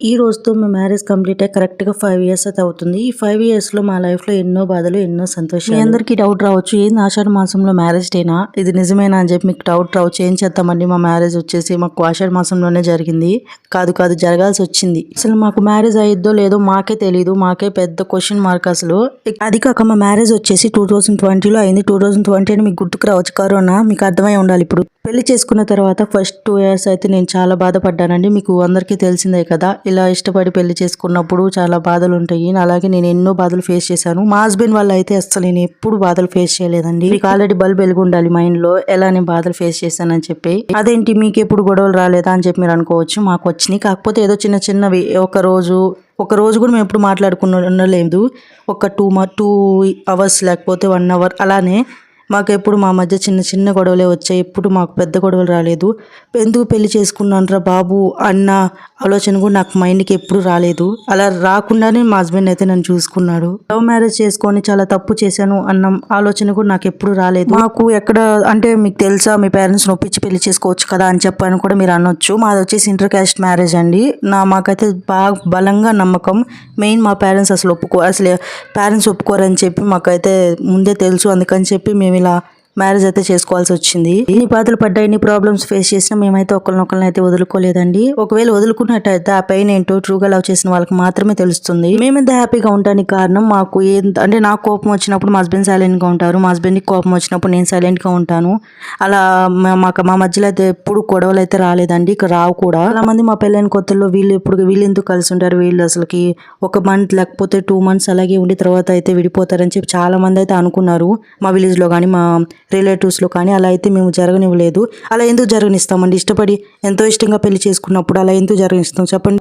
ఈ రోజుతో మా మ్యారేజ్ కంప్లీట్ అయ్యి కరెక్ట్గా ఫైవ్ ఇయర్స్ అయితే అవుతుంది. ఈ ఫైవ్ ఇయర్స్లో మా లైఫ్లో ఎన్నో బాధలు ఎన్నో సంతోషం మీ అందరికీ డౌట్ రావచ్చు ఏంది ఆషాఢ మాసంలో మ్యారేజ్ డేనా? ఇది నిజమేనా? అని చెప్పి మీకు డౌట్ రావచ్చు. ఏం చేద్దామండి? మా మ్యారేజ్ వచ్చేసి మాకు ఆషాఢ మాసంలోనే జరిగింది. కాదు కాదు జరగాల్సి వచ్చింది. అసలు మాకు మ్యారేజ్ అయ్యిద్దో లేదో మాకే తెలియదు మాకే పెద్ద క్వశ్చన్ మార్క్ అసలు. అది కాక మా మ్యారేజ్ వచ్చేసి టూ థౌసండ్ ట్వంటీలో అయింది. టూ థౌసండ్ ట్వంటీ అని మీకు గుర్తుకు రావచ్చు. కరోనా మీకు అర్థమై ఉండాలి ఇప్పుడు. పెళ్ళి చేసుకున్న తర్వాత ఫస్ట్ టూ ఇయర్స్ అయితే నేను చాలా బాధపడ్డానండి. మీకు అందరికీ తెలిసిందే కదా ఇలా ఇష్టపడి పెళ్ళి చేసుకున్నప్పుడు చాలా బాధలు ఉంటాయి అలాగే నేను ఎన్నో బాధలు ఫేస్ చేశాను. మా హస్బెండ్ వాళ్ళు అయితే అసలు నేను ఎప్పుడు బాధలు ఫేస్ చేయలేదండి. మీకు ఆల్రెడీ బల్బ్ వెలుగుండాలి మైండ్లో. ఎలా నేను బాధలు ఫేస్ చేశానని చెప్పి. అదేంటి? మీకు ఎప్పుడు గొడవలు రాలేదా అని చెప్పి మీరు అనుకోవచ్చు. మాకు వచ్చినాయి. కాకపోతే ఏదో చిన్న చిన్నవి. ఒక రోజు ఒక రోజు కూడా మేము ఎప్పుడు మాట్లాడుకున్న ఉండలేదు. ఒక టూ మ టూ అవర్స్ లేకపోతే వన్ అవర్ అలానే మాకు ఎప్పుడు మా మధ్య చిన్న చిన్న గొడవలే వచ్చాయి. ఎప్పుడు మాకు పెద్ద గొడవలు రాలేదు. ఎందుకు పెళ్ళి చేసుకున్నానరా బాబు అన్న ఆలోచన కూడా నాకు మైండ్కి ఎప్పుడు రాలేదు. అలా రాకుండానే మా హస్బెండ్ అయితే నన్ను చూసుకున్నాడు. లవ్ మ్యారేజ్ చేసుకొని చాలా తప్పు చేశాను అన్న ఆలోచన కూడా నాకు ఎప్పుడు రాలేదు. మాకు ఎక్కడ అంటే మీకు తెలుసా మీ పేరెంట్స్ నొప్పించి పెళ్ళి చేసుకోవచ్చు కదా అని చెప్పని కూడా మీరు అనొచ్చు. మాది వచ్చేసి ఇంటర్ క్యాస్ట్ మ్యారేజ్ అండి. నా మాకైతే బాగా బలంగా నమ్మకం. మెయిన్ మా పేరెంట్స్ అసలు ఒప్పుకో అసలు పేరెంట్స్ ఒప్పుకోరని చెప్పి మాకైతే ముందే తెలుసు. అందుకని చెప్పి మేము ఇలా మ్యారేజ్ అయితే చేసుకోవాల్సి వచ్చింది. ఎన్ని బాధలు పడ్డా ఎన్ని ప్రాబ్లమ్స్ ఫేస్ చేసినా మేమైతే ఒకరినొకరిని అయితే వదులుకోలేదండి. ఒకవేళ వదులుకున్నట్టయితే ఆ పెయిన్ ఏంటో ట్రూగా లవ్ చేసిన వాళ్ళకి మాత్రమే తెలుస్తుంది. మేమెంత హ్యాపీగా ఉండడానికి కారణం మాకు ఏ అంటే నాకు కోపం వచ్చినప్పుడు మా హస్బెండ్ సైలెంట్గా ఉంటారు. మా హస్బెండ్కి కోపం వచ్చినప్పుడు నేను సైలెంట్గా ఉంటాను. అలా మాకు మా మధ్యలో అయితే ఎప్పుడు గొడవలు అయితే రాలేదండి. ఇక రావు కూడా. చాలా మంది మా పెళ్ళైన కొత్తల్లో వీళ్ళు ఎప్పుడు వీళ్ళు ఎందుకు కలిసి ఉంటారు? వీళ్ళు అసలుకి ఒక మంత్ లేకపోతే టూ మంత్స్ అలాగే ఉండి తర్వాత అయితే విడిపోతారని చెప్పి చాలా మంది అయితే అనుకున్నారు. మా విలేజ్లో కానీ మా రిలేటివ్స్లో కానీ అలా అయితే మేము జరగనివ్వలేదు. అలా ఎందుకు జరగనిస్తామండి? ఇష్టపడి ఎంతో ఇష్టంగా పెళ్ళి చేసుకున్నప్పుడు అలా ఎందుకు జరగనిస్తాం? చెప్పండి.